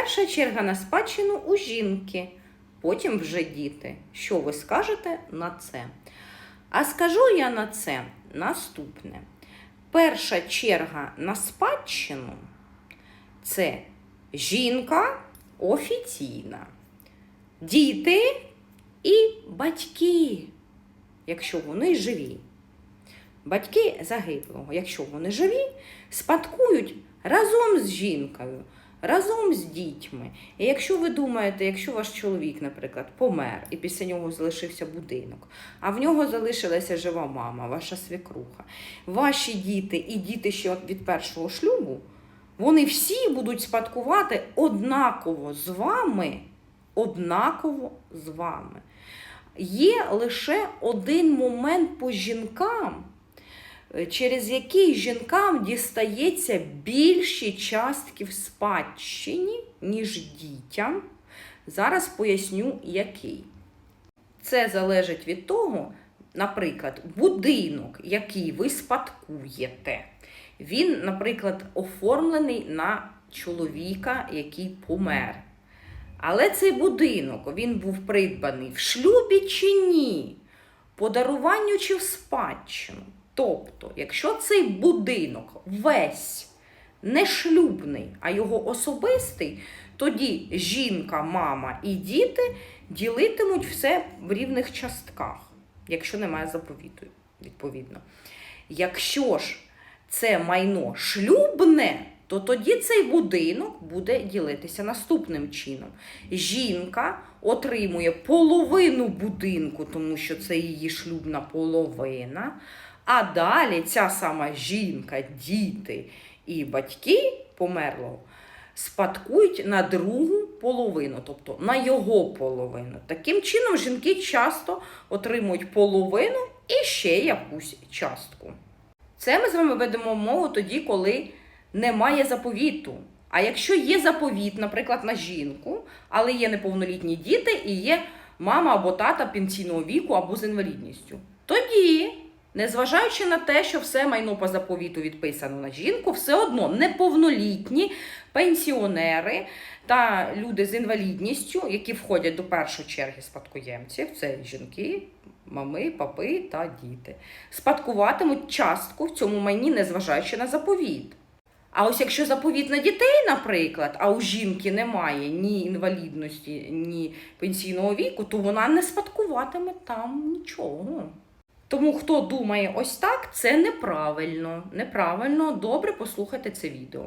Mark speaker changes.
Speaker 1: Перша черга на спадщину у жінки, потім вже діти. Що ви скажете на це? А скажу я на це наступне. Перша черга на спадщину це жінка офіційна, діти і батьки, якщо вони живі. Батьки загиблого, якщо вони живі, спадкують разом з жінкою, разом з дітьми. І якщо ви думаєте, якщо ваш чоловік, наприклад, помер і після нього залишився будинок, а в нього залишилася жива мама, ваша свекруха, ваші діти і діти ще від першого шлюбу, вони всі будуть спадкувати однаково з вами, однаково з вами. Є лише один момент по жінкам, через який жінкам дістається більші частки в спадщині, ніж дітям. Зараз поясню, який. Це залежить від того, наприклад, будинок, який ви спадкуєте, він, наприклад, оформлений на чоловіка, який помер. Але цей будинок він був придбаний в шлюбі чи ні, по даруванню чи в спадщину. Тобто, якщо цей будинок весь не шлюбний, а його особистий, тоді жінка, мама і діти ділитимуть все в рівних частках, якщо немає заповіту, відповідно. Якщо ж це майно шлюбне, то тоді цей будинок буде ділитися наступним чином. Жінка отримує половину будинку, тому що це її шлюбна половина. А далі ця сама жінка, діти і батьки померлого спадкують на другу половину, тобто на його половину. Таким чином, жінки часто отримують половину і ще якусь частку. Це ми з вами ведемо мову тоді, коли немає заповіту. А якщо є заповіт, наприклад, на жінку, але є неповнолітні діти і є мама або тата пенсійного віку або з інвалідністю, тоді, незважаючи на те, що все майно по заповіту відписано на жінку, все одно неповнолітні пенсіонери та люди з інвалідністю, які входять до першої черги спадкоємців, це жінки, мами, папи та діти, спадкуватимуть частку в цьому майні, незважаючи на заповіт. А ось якщо заповіт на дітей, наприклад, а у жінки немає ні інвалідності, ні пенсійного віку, то вона не спадкуватиме там нічого. Тому хто думає ось так, це неправильно. Неправильно, добре послухайте це відео.